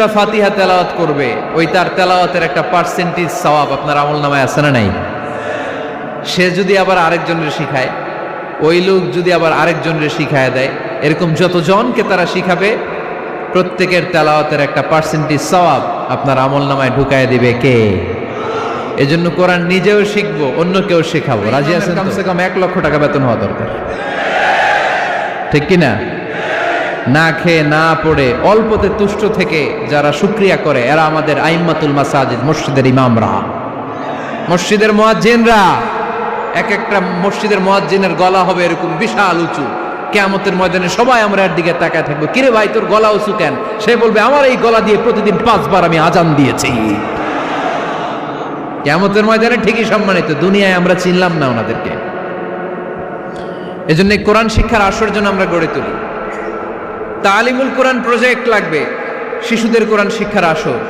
সুরা ফাতিহা তেলাওয়াত করবে ওই তার তেলাওয়াতের একটা পার্সেন্টেজ সওয়াব আপনার আমল নামায় আছে না নাই? সে যদি আবার আরেকজনের শিখায় ওই লোক যদি আবার আরেকজনের শিখায় দেয় এরকম যতজনকে তারা শিখাবে প্রত্যেকের তেলাওয়াতের একটা পার্সেন্টেজ সওয়াব আপনার আমল নামায় ঢুকায় দিবে কে? এজন্য কোরআন নিজেও শিখব অন্য কেউ শেখাবো। রাজি আছেন কমসে কম এক লক্ষ টাকা বেতন হওয়া দরকার। ঠিক কি না খেয়ে না পড়ে অল্পতে তুষ্ট থেকে যারা শুক্রিয়া করে, এরা আমাদের আইম্মাতুল মাসাজিদ, মসজিদের ইমামরা। মসজিদের মোয়াজ্জিনরা, এক একটা মসজিদের মোয়াজ্জিনের গলা হবে এরকম বিশাল উঁচু। কেয়ামতের ময়দানে সবাই আমরা এর দিকে তাকায় থাকব। কিরে ভাই, তোর গলা উঁচু কেন? সে বলবে, আমার এই গলা দিয়ে প্রতিদিন পাঁচবার আমি আজান দিয়েছি। কেয়ামতের ময়দানে ঠিকই সম্মানিত, দুনিয়ায় আমরা চিনলাম না ওনাদেরকে। এজন্য কোরআন শিক্ষার আসর জন্য আমরা গড়ে তুলি। তালিমুল কোরআন প্রজেক্ট লাগবে। শিশুদের কোরআন শিক্ষার আসর,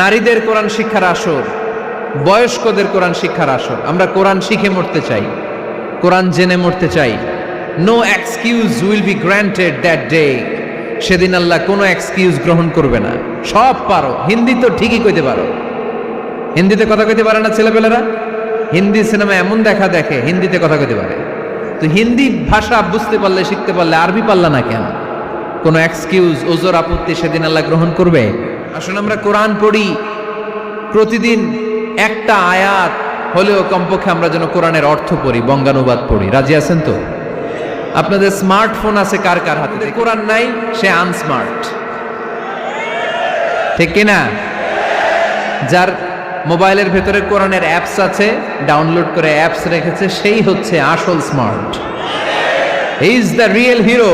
নারীদের কোরআন শিক্ষার আসর, বয়স্কদের কোরআন শিক্ষার আসর। আমরা কোরআন শিখে মরতে চাই, কোরআন জেনে মরতে চাই। No excuse will be granted that day সেদিন আল্লাহ কোনো এক্সকিউজ গ্রহণ করবে না। সব পারো। হিন্দি তো ঠিকই কইতে পারো। হিন্দিতে কথা কইতে পারে না ছেলেপেলেরা? হিন্দি সিনেমা এমন দেখা দেখে, হিন্দিতে কথা কইতে পারে। তো হিন্দি ভাষা বুঝতে পারলে, শিখতে পারলে আরবি পারলা না কেন? কোনো এক্সকিউজ ওজোর আপত্তি সেদিন আল্লাহ গ্রহণ করবে? আসলে আমরা কোরআন পড়ি। প্রতিদিন একটা আয়াত হলেও কমপক্ষে আমরা যেন কোরআনের অর্থ পড়ি, বঙ্গানুবাদ পড়ি। রাজি আছেন তো? আপনাদের স্মার্টফোন আছে কার কার হাতে? কোরআন নাই, সে আনস্মার্ট ঠিক কিনা যার মোবাইলের ভেতরে কোরআনের অ্যাপস আছে ডাউনলোড করে অ্যাপস রেখেছে, সেই হচ্ছে আসল smart is the real hero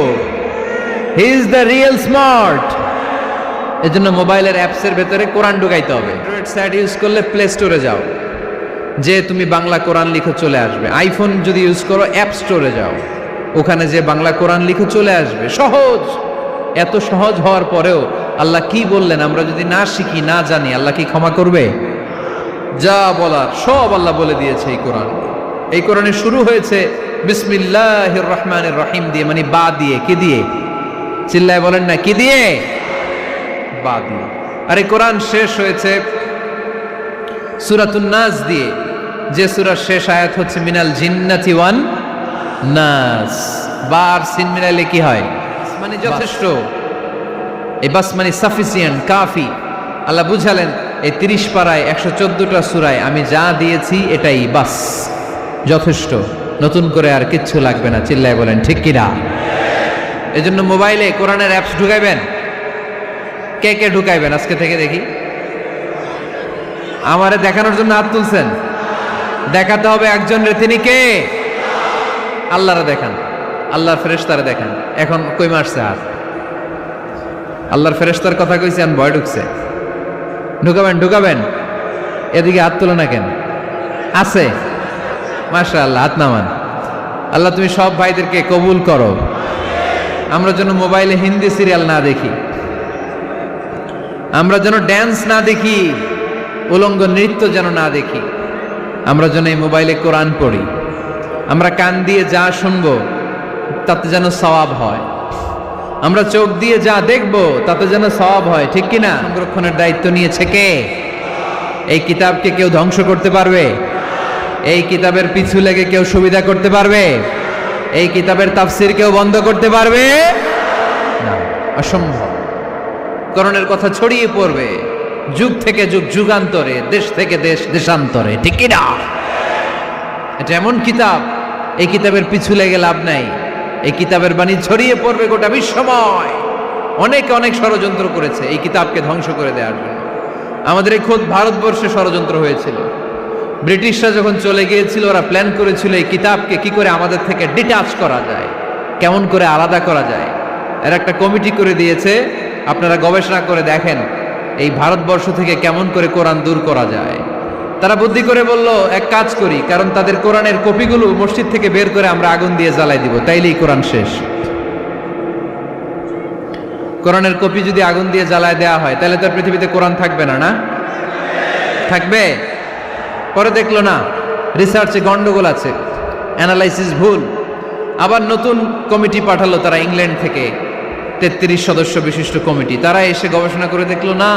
he is the real smart এর জন্য মোবাইলের অ্যাপসের ভেতরে কোরআন ঢুকাইতে হবে। অ্যান্ড্রয়েড সাইট ইউজ করলে প্লে স্টোরে যাও। যে তুমি বাংলা কোরআন লিখে চলে আসবে। আইফোন যদি ইউজ করো অ্যাপ স্টোরে যাও। ওখানে যে বাংলা কোরআন লিখে চলে আসবে। সহজ! এত সহজ হওয়ার পরেও আল্লাহ কি বললেন? আমরা যদি না শিখি, না জানি, আল্লাহ কি ক্ষমা করবে? যা বলার সব আল্লাহ বলে দিয়েছে এই কোরআন। এই কোরআনে শুরু হয়েছে বিসমিল্লাহ রহমানের রহিম দিয়ে মানে বা দিয়ে, কে দিয়ে? চিল্লায় বলেন না কি দিয়ে? বা দিয়ে আর কোরআন শেষ হয়েছে সুরাতুন নাস দিয়ে। যে সুরার শেষ আয়াত হচ্ছে মিনাল জিন্নাতি ওয়ান নাস। বার সিন মিলাইলে কি হয়? মানে যথেষ্ট। এই বাস মানে সাফিসিয়েন্ট কাফি। আল্লাহ বুঝালেন এই তিরিশ পাড়ায় একশো চোদ্দটা সুরায় আমি যা দিয়েছি এটাই বাস। যথেষ্ট। নতুন করে আর কিচ্ছু লাগবে না চিল্লায় বলেন ঠিক কিনা? এই জন্য মোবাইলে কোরআনের অ্যাপস ঢুকাইবেন? কে কে ঢুকাইবেন আজকে থেকে দেখি? আমারে দেখানোর জন্য হাত তুলছেন। দেখাতে হবে একজন রে, তিনি কে? আল্লাহরে দেখান। আল্লাহর ফেরেশতারে দেখান। এখন কই মারছে হাত? আল্লাহর ফেরেশতার কথা কইছে আমি ভয় ঢুকছে। ঢুকাবেন ঢুকাবেন। এদিকে হাত তোলো না কেন? আছে। মাশা আল্লাহ হাত নামান। আল্লাহ তুমি সব ভাইদেরকে কবুল করো। আমরা যেন মোবাইলে হিন্দি সিরিয়াল না দেখি। আমরা যেন ড্যান্স না দেখি, উলঙ্গ নৃত্য যেন না দেখি। আমরা যেন এই মোবাইলে কোরআন পড়ি। আমরা কান দিয়ে যা শুনব, তাতে যেন সওয়াব হয়। আমরা চোখ দিয়ে যা দেখব, তাতে যেন সওয়াব হয়, ঠিক কি না? সংরক্ষণের দায়িত্ব নিয়েছে কে? এই কিতাবকে কেউ ধ্বংস করতে পারবে? এই কিতাবের পিছু লেগে কেউ সুবিধা করতে পারবে? এই কিতাবের তাফসির কেউ বন্ধ করতে পারবে? না, অসম্ভব। করণের কথা ছড়িয়ে পড়বে। যুগ থেকে যুগ, যুগান্তরে, দেশ থেকে দেশ, দেশান্তরে, ঠিক না? এটা এমন কিতাব, এই কিতাবের পিছু লেগে লাভ নাই। এই কিতাবের বাণী ছড়িয়ে পড়বে গোটা বিশ্বময়। অনেকে, অনেক ষড়যন্ত্র করেছে এই কিতাবকে ধ্বংস করে দেওয়ার জন্য। আমাদের এই খোদ ভারতবর্ষে ষড়যন্ত্র হয়েছিল। ব্রিটিশরা যখন চলে গিয়েছিল, ওরা প্ল্যান করেছিল এই কিতাবকে কি করে আমাদের থেকে ডিটাচ করা যায়, কেমন করে আলাদা করা যায়। এর একটা কমিটি করে দিয়েছে, আপনারা গবেষণা করে দেখেন এই ভারতবর্ষ থেকে কেমন করে কোরআন দূর করা যায়। তারা বুদ্ধি করে বলল, এক কাজ করি, কারণ তাদের কোরআনের কপিগুলো মসজিদ থেকে বের করে আমরা আগুন দিয়ে জ্বালাই দিব, তাইলেই কোরআন শেষ। কোরআনের কপি যদি আগুন দিয়ে জ্বালায় দেওয়া হয়, তাহলে তো পৃথিবীতে কোরআন থাকবে না না? থাকবে? পরে দেখল না রিসার্চে গন্ডগোল আছে অ্যানালাইসিস ভুল। আবার নতুন কমিটি পাঠালো তারা ইংল্যান্ড থেকে, তেত্রিশ সদস্য বিশিষ্ট কমিটি তারা এসে গবেষণা করে দেখল, না,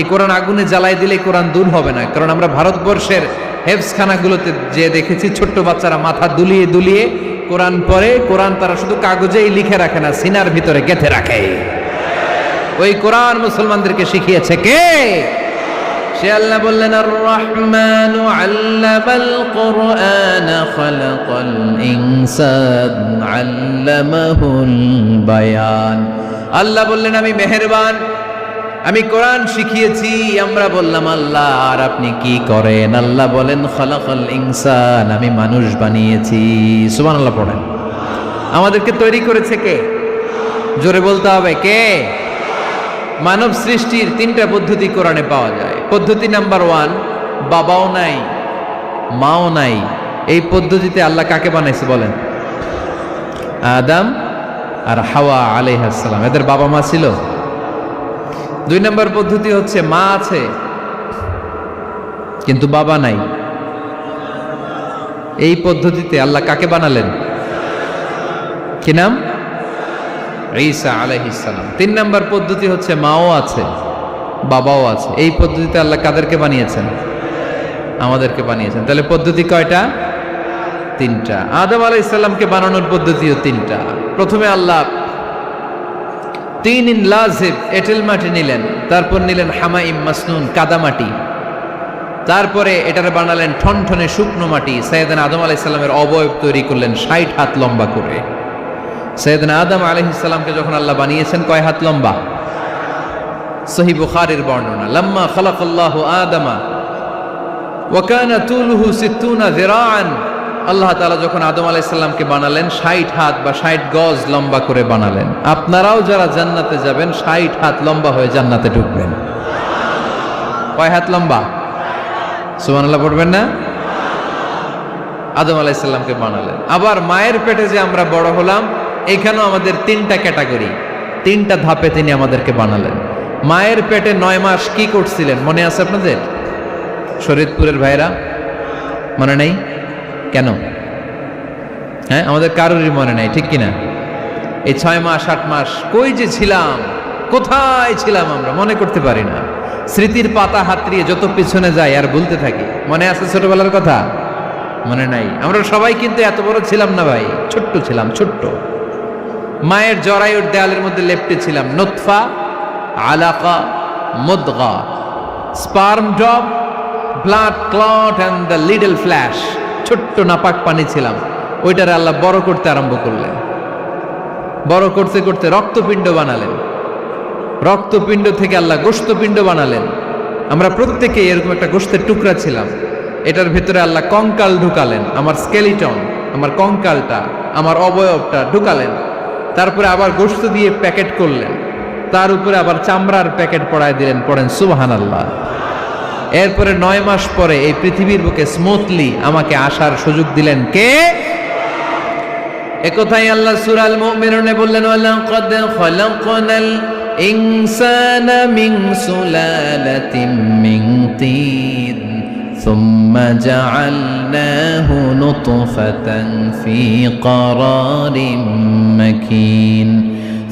এই কোরআন আগুনে জ্বালাই দিলে কোরআন দূর হবে না। কারণ আমরা ভারতবর্ষের হেফসখানাগুলোতে যে দেখেছি, ছোট্ট বাচ্চারা মাথা দুলিয়ে দুলিয়ে কোরআন পরে কোরআন তারা শুধু কাগজেই লিখে রাখে না, সিনার ভিতরে গেথে রাখে। ওই কোরআন মুসলমানদেরকে শিখিয়েছে কে? সে আল্লাহ বললেন আর রহমান আল্লামাল কোরআন ইনসান বায়ান। আল্লাহ বললেন, আমি মেহেরবান, আমি কোরআন শিখিয়েছি। আমরা বললাম, আল্লাহ, আর আপনি কি করেন? আল্লাহ বলেন, খালাকাল ইনসান, আমি মানুষ বানিয়েছি। সুবহানাল্লাহ পড়েন। আমাদেরকে তৈরি করেছে কে? জোরে বলতে হবে, কে? মানব সৃষ্টির তিনটা পদ্ধতি কোরআনে পাওয়া যায়। পদ্ধতি নাম্বার ওয়ান, বাবাও নাই, মাও নাই। এই পদ্ধতিতে আল্লাহ কাকে বানাইছে বলেন? আদাম আর হাওয়া আলাইহাসালাম এদের বাবা মা ছিল। দুই নম্বর পদ্ধতি হচ্ছে মা আছে, কিন্তু বাবা নাই। এই পদ্ধতিতে আল্লাহ কাকে বানালেন? কি নাম? ঈসা আলাইহিসালাম তিন নম্বর পদ্ধতি হচ্ছে মাও আছে। বাবাও আছে। এই পদ্ধতিতে আল্লাহ কাদেরকে বানিয়েছেন? আমাদেরকে বানিয়েছেন। তাহলে পদ্ধতি কয়টা? তিনটা। আদম আলাইসাল্লামকে বানানোর পদ্ধতিও তিনটা। প্রথমে আল্লাহ তিন ইন লাজিব, এটেল মাটি নিলেন। তারপর নিলেন হামাইম মাসনুন কাদামাটি তারপরে এটার বানালেন ঠনঠনে শুকনো মাটি। সৈয়দান আদম আলাইসাল্লামের অবয়ব তৈরি করলেন ষাট হাত লম্বা করে। সৈয়দনা আদম আলহিসাল্লামকে যখন আল্লাহ বানিয়েছেন, কয় হাত লম্বা? সহি বুখারের বর্ণনা, লাম্মা খালাকাল্লাহ আদামা ওয়াকানা তুলহু সিত্তুনা যিরাআন, আল্লাহ তাআলা যখন আদম আলাইহিস সালামকে বানালেন 60 হাত বা 60 গজ লম্বা করে বানালেন। আপনারাও যারা জান্নাতে যাবেন 60 হাত লম্বা হয়ে জান্নাতে ঢুকবেন। কয় হাত লম্বা? সুবহানাল্লাহ, পড়বেন না? আদম আলাইহিস সালামকে বানালেন। আবার মায়ের পেটে যে আমরা বড় হলাম, এখানেও আমাদের তিনটা ক্যাটাগরি, তিনটা ধাপে তিনি আমাদেরকে বানালেন। মায়ের পেটে নয় মাস কি করছিলেন? মনে আছে আপনাদের? শরীদপুরের ভাইরা? মনে নেই? কেন? হ্যাঁ আমাদের কারোরই মনে নাই, ঠিক কিনা? এই ছয় মাস, আট মাস, কই যে ছিলাম? কোথায় ছিলাম আমরা? মনে করতে পারি না। স্মৃতির পাতা হাতড়িয়ে যত পিছনে যাই, আর বলতে থাকি। মনে আছে ছোটবেলার কথা? মনে নাই। আমরা সবাই কিন্তু এত বড় ছিলাম না ভাই। ছোট্ট ছিলাম, ছোট্ট। মায়ের জরায়ুর দেয়ালের মধ্যে লেপটে ছিলাম। নোৎফা আলাকা মুদগা। Sperm drop, blood clot and the little flesh. ছোট্ট নাপাক পানি ছিলাম। ওইটারে আল্লাহ বড় করতে আরম্ভ করলেন। বড় করতে করতে রক্তপিণ্ড বানালেন। রক্তপিণ্ড থেকে আল্লাহ গোস্তপিণ্ড বানালেন। আমরা প্রত্যেকে এরকম একটা গোস্তের টুকরা ছিলাম। এটার ভিতরে আল্লাহ কঙ্কাল ঢুকালেন। আমার স্কেলিটন, আমার কঙ্কালটা, আমার অবয়বটা ঢুকালেন। তারপরে আবার গোস্ত দিয়ে প্যাকেট করলেন। তার উপরে আবার চামড়ার প্যাকেট পড়ায় দিলেন পড়েন সুবাহান আল্লাহ এরপরে নয় মাস পরে এই পৃথিবীর বুকে স্মুথলি আমাকে আসার সুযোগ দিলেন কে একথাই আল্লাহ সুরাল মুমিনুনে বললেন ওয়ালাকাদ খলাকনাল ইনসানা মিন সুলালাতিন মিন তিন ثم جعلناه نطفة في قرار مكين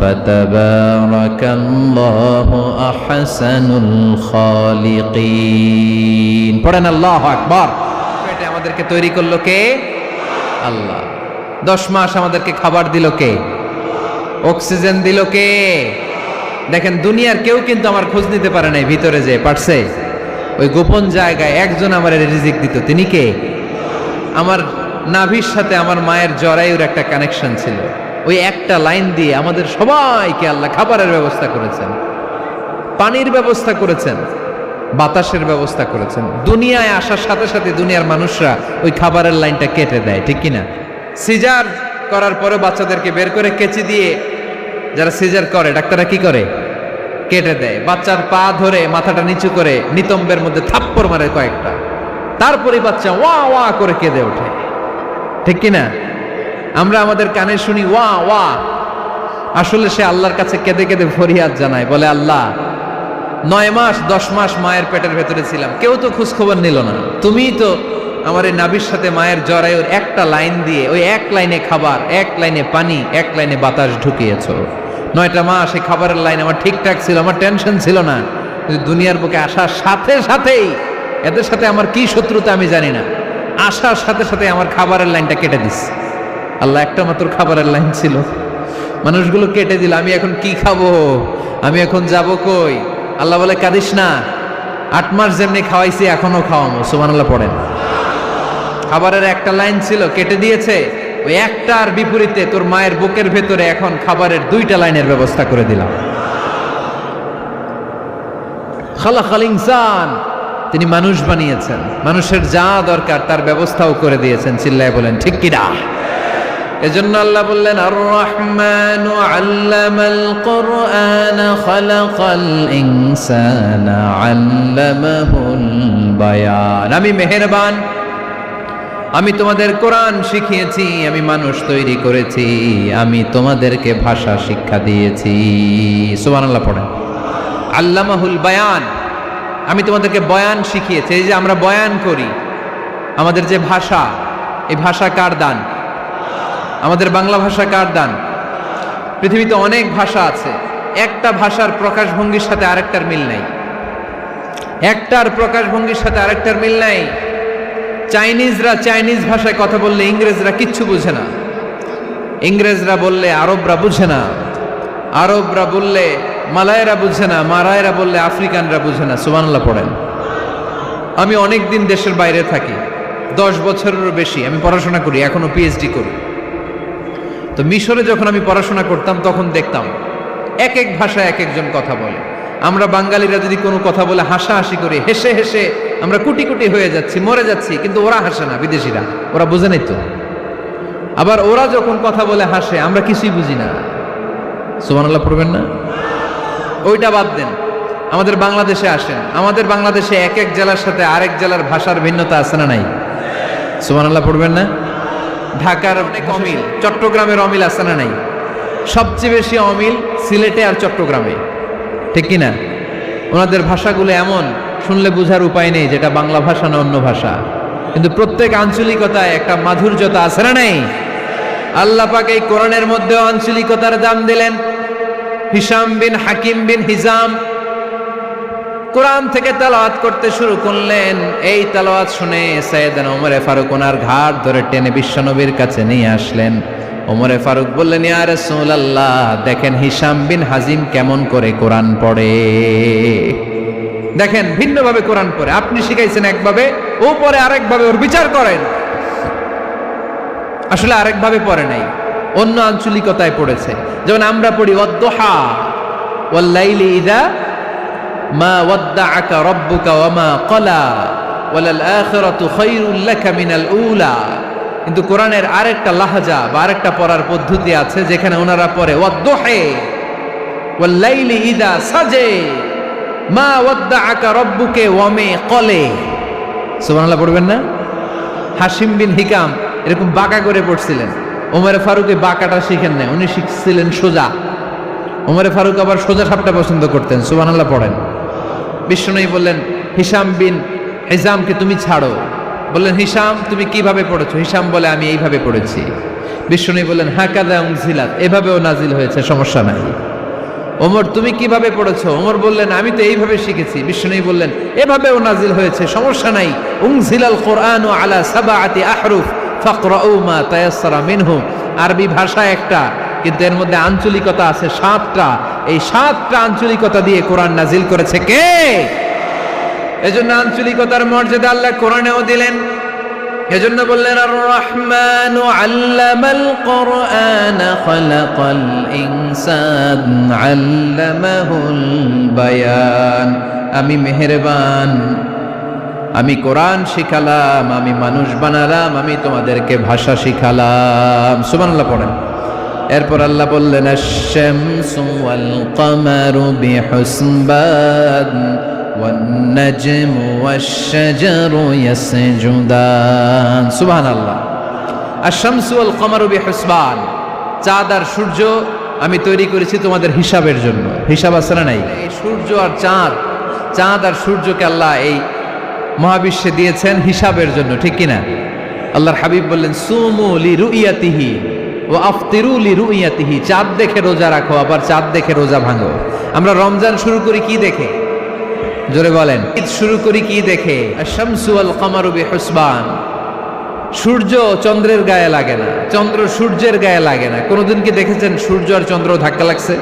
فتبارك الله أحسن الخالقين পড়েন আল্লাহ আকবার পেটে আমাদেরকে তৈরি করলো কে আল্লাহ দশ মাস আমাদেরকে খাবার দিল কে অক্সিজেন দিল কে দেখেন দুনিয়ার কেউ কিন্তু আমার খোঁজ নিতে পারে নাই ভিতরে যে পারছে ওই গোপন জায়গায় একজন আমার রিজিক দিত তিনি কে আমার নাভির সাথে আমার মায়ের জরায়ুর একটা কানেকশন ছিল ওই একটা লাইন দিয়ে আমাদের সবাইকে আল্লাহ খাবারের ব্যবস্থা করেছেন, পানির ব্যবস্থা করেছেন, বাতাসের ব্যবস্থা করেছেন। দুনিয়ায় আসার সাথে সাথে দুনিয়ার মানুষরা ওই খাবারের লাইনটা কেটে দেয়, ঠিক কিনা? সিজার করার পরে বাচ্চাদেরকে বের করে কেচি দিয়ে যারা সিজার করে, ডাক্তাররা কি করে? কেটে দেয়। বাচ্চার পা ধরে মাথাটা নিচু করে নিতম্বের মধ্যে থাপ্পড় মারে কয়েকটা। তারপরে বাচ্চা ওয়া ওয়া করে কেঁদে ওঠে। ঠিক কিনা? আমরা আমাদের কানে শুনি, ওয়া ওয়া। আসলে সে আল্লাহর কাছে কেঁদে কেঁদে ফরিয়াদ জানায়, বলে, আল্লাহ, নয় মাস, দশ মাস মায়ের পেটের ভেতরে ছিলাম। কেউ তো খোঁজখবর নিল না। তুমিই তো আমার এই নাবির সাথে মায়ের জরায়ুর একটা লাইন দিয়ে, ওই এক লাইনে খাবার, এক লাইনে পানি, এক লাইনে বাতাস ঢুকিয়েছো। নয়টা মাস এই খাবারের লাইন আমার ঠিকঠাক ছিল, আমার টেনশন ছিল না। দুনিয়ার বুকে আসার সাথে সাথেই এদের সাথে আমার কি শত্রুতা আমি জানি না। আসার সাথে সাথে আমার খাবারের লাইনটা কেটে দিস। আল্লাহ একটা মাত্র খাবারের লাইন ছিল। মানুষগুলো কেটে দিল, আমি এখন কি খাব? আমি এখন যাব কই? আল্লাহ বলে, কাঁদিস না। আট মাস যেমনি খাওয়াইছি এখনও খাওয়ামো সুমান আল্লাহ পড়েন। খাবারের একটা লাইন ছিল, কেটে দিয়েছে। ওই একটার বিপরীতে তোর মায়ের বুকের ভেতরে এখন খাবারের দুইটা লাইনের ব্যবস্থা করে দিলাম। তিনি মানুষ বানিয়েছেন। মানুষের যা দরকার তার ব্যবস্থাও করে দিয়েছেন, চিল্লায় বলেন, ঠিক কিনা এজন্য আল্লাহ বললেন আর রহমান আল্লামাল কোরআন, খালাকাল ইনসানা আল্লামাহুল বায়ান। আমি মেহেরবান, আমি তোমাদের কোরআন শিখিয়েছি, আমি মানুষ তৈরি করেছি, আমি তোমাদেরকে ভাষা শিক্ষা দিয়েছি। সুবহানাল্লাহ পড়েন। আল্লামাহুল বায়ান, আমি তোমাদেরকে বয়ান শিখিয়েছি, এই যে আমরা বয়ান করি, আমাদের যে ভাষা, এই ভাষা কার দান? আমাদের বাংলা ভাষা কার দান? পৃথিবীতে অনেক ভাষা আছে। একটা ভাষার প্রকাশভঙ্গির সাথে আরেকটার মিল নাই। একটার প্রকাশভঙ্গির সাথে আরেকটার মিল নাই। চাইনিজরা চাইনিজ ভাষায় কথা বললে ইংরেজরা কিচ্ছু বুঝে না। ইংরেজরা বললে আরবরা বুঝে না। আরবরা বললে মালায়রা বুঝে না, মারায়রা বললে আফ্রিকানরা বুঝে না। সুবানাল্লাহ পড়েন। আমি অনেক দিন দেশের বাইরে থাকি। দশ বছরেরও বেশি। আমি পড়াশোনা করি এখনও পিএইচডি করি। তো মিশরে যখন আমি পড়াশোনা করতাম, তখন দেখতাম এক এক ভাষায় এক একজন কথা বলে। আমরা বাঙালিরা যদি কোনো কথা বলে হাসাহাসি করি, হেসে হেসে আমরা কুটি কুটি হয়ে যাচ্ছি, মরে যাচ্ছি, কিন্তু ওরা হাসে না, বিদেশিরা। ওরা বুঝে নাই তো। আবার ওরা যখন কথা বলে হাসে, আমরা কিছুই বুঝি না। সুবহানাল্লাহ পড়বেন না? ওইটা বাদ দেন। আমাদের বাংলাদেশে আসেন। আমাদের বাংলাদেশে এক এক জেলার সাথে আরেক জেলার ভাষার ভিন্নতা আছে না নাই? সুবহানাল্লাহ পড়বেন না? ঢাকার অনেক অমিল। চট্টগ্রামের অমিল আছে না নাই? সবচেয়ে বেশি অমিল সিলেটে আর চট্টগ্রামে। ঠিক কিনা ওনাদের ভাষাগুলো এমন শুনলে বোঝার উপায় নেই যেটা বাংলা ভাষা না অন্য ভাষা। কিন্তু প্রত্যেক আঞ্চলিকতায় একটা মাধুর্যতা আছে না নাই? আল্লাহ পাক এই কোরআনের মধ্যেও আঞ্চলিকতার দাম দিলেন। হিসাম বিন হাকিম বিন হিজাম কোরআন থেকে তালাওয়াত করতে শুরু করলেন। এই তালাওয়াত শুনে সৈয়দান ওমরে ফারুক ওনার ঘাট ধরে টেনে বিশ্বনবীর কাছে নিয়ে আসলেন। ওমরে ফারুক বললেন, ইয়া রাসূলুল্লাহ, দেখেন হিসাম বিন হাজিম কেমন করে কোরআন পড়ে। দেখেন, ভিন্নভাবে কোরআন পড়ে। আপনি শিখাইছেন একভাবে ও পরে আরেকভাবে, ওর বিচার করেন। আসলে আরেকভাবে পড়ে নাই, অন্য আঞ্চলিকতায় পড়েছে। যেমন আমরা পড়ি অদ্দোহা ওয়াল্লাইলি ইদা মা ওয়াদ্দাআকা রাব্বুকা ওয়া মা ক্বালা, ওয়ালাল আখিরাতু খায়রুল লাকা মিনাল উলা। কিন্তু কোরআনের আরেকটা লাহাজা বা আরেকটা পড়ার পদ্ধতি আছে যেখানে ওনারা পড়ে, ওয়াদ্দোহে ওয়াল্লাইলি ইদা সাজে। মা ওয়াদ্দাআকা রাব্বুকে ওয়া মে ক্বালে। সুবহানাল্লাহ, পড়বেন না? হাসিম বিন হিকাম এরকম বাঁকা করে পড়ছিলেন। ওমরে ফারুকে বাঁকাটা শিখেন না উনি শিখছিলেন সোজা। ওমরে ফারুক আবার সোজা সাপটা পছন্দ করতেন, সুবহানাল্লাহ, পড়েন। বিষ্ণুই বললেন হিসাম বিন হিজামকে তুমি ছাড়ো। বললেন হিসাম তুমি কীভাবে পড়েছো? হিসাম বলে, আমি এইভাবে পড়েছি। বিষ্ণুই বললেন, হাকাদা উংজিলাত এভাবেও নাজিল হয়েছে, সমস্যা নাই। ওমর, তুমি কীভাবে পড়েছো? ওমর বললেন, আমি তো এইভাবে শিখেছি। বিষ্ণুই বললেন, এভাবেও নাজিল হয়েছে, সমস্যা নাই। উংজিলাল কোরআন আলা সাবা সাবাআতি আহরুফ, ফাকরাউ মা তায়াসসারা মিনহু। আরবি ভাষা একটা, কিন্তু এর মধ্যে আঞ্চলিকতা আছে সাতটা। এই সাতটা আঞ্চলিকতা দিয়ে কোরআন নাজিল করেছে কে? এজন্য আঞ্চলিকতার মর্যাদা আল্লাহ কোরআনেও দিলেন। এজন্য বললেন আর রহমান আল্লামাল কোরআন খালাকাল ইনসান আল্লামাহুল বায়ান। আমি মেহেরবান, আমি কোরআন শিখালাম, আমি মানুষ বানালাম, আমি তোমাদেরকে ভাষা শিখালাম। সুবহানাল্লাহ পড়েন। এরপর আল্লাহ বললেন আশ-শামসু ওয়াল কামারু বিহুসবান والنجم والشجر يسجدان سبحان الله الشمس والقمر بحسبان চাঁদ আর সূর্য আমি তৈরি করেছি তোমাদের হিসাবের জন্য হিসাব আছে না নাই এই সূর্য আর চাঁদ চাঁদ আর সূর্যকে আল্লাহ এই মহাবিশ্বে দিয়েছেন হিসাবের জন্য ঠিক কিনা আল্লাহর হাবিব বললেন সুমু লি রুইয়াতিহি ও আফতিরু লি রুইয়াতিহি চাঁদ দেখে রোজা রাখো, আবার চাঁদ দেখে রোজা ভাঙো। আমরা রমজান শুরু করি কি দেখে? জোরে বলেন। ঈদ শুরু করি কি দেখে? শামসু আল কামারু বিহুসবান। সূর্য চন্দ্রের গায়ে লাগে না। চন্দ্র সূর্যের গায়ে লাগে না। কোনোদিন কি দেখেছেন সূর্য আর চন্দ্র ধাক্কা লাগছে?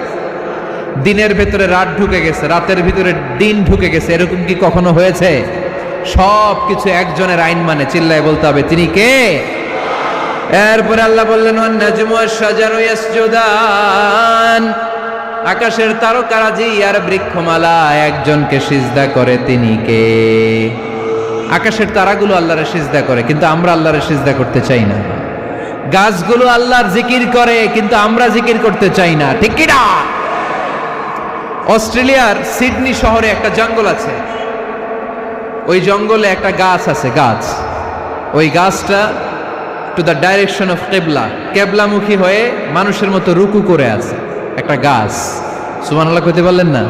দিনের ভেতরে রাত ঢুকে গেছে, রাতের ভিতরে দিন ঢুকে গেছে। এরকম কি কখনো হয়েছে? সব কিছু একজনের আইন মানে চিল্লায় বলতে হবে, তিনি কে? এরপরে আল্লাহ বললেন আকাশের তারকারাজি আর বৃক্ষমালা একজনকে সিজদা করে তিনি কে? আকাশের তারাগুলো আল্লাহরে সিজদা করে, কিন্তু আমরা আল্লাহরে সিজদা করতে চাই না। গাছগুলো আল্লাহর জিকির করে, কিন্তু আমরা জিকির করতে চাই না। ঠিক কি না? অস্ট্রেলিয়ার সিডনি শহরে একটা জঙ্গল আছে। ওই জঙ্গলে একটা গাছ আছে, গাছ। ওই গাছটা টু দ্য ডাইরেকশন অফ কেবলা কেবলামুখী হয়ে মানুষের মতো রুকু করে আছে। একটা গাছ। সুমান আল্লাহ কইতে পারলেন না?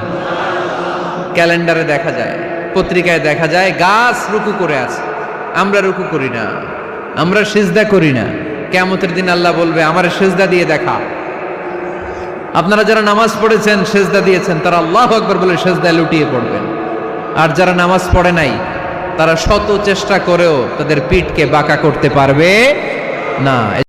ক্যালেন্ডারে দেখা যায়, পত্রিকায় দেখা যায়, গাছ রুকু করে আছে। আমরা রুকু করি না। আমরা সেজদা করি না। কেমতের দিন আল্লাহ বলবে, আমার সেজদা দিয়ে দেখা। আপনারা যারা নামাজ পড়েছেন, সেজদা দিয়েছেন, তারা আল্লাহ আকবর বলে সেজদায় লুটিয়ে পড়বেন। আর যারা নামাজ পড়ে নাই তারা শত চেষ্টা করেও তাদের পিঠকে বাঁকা করতে পারবে না।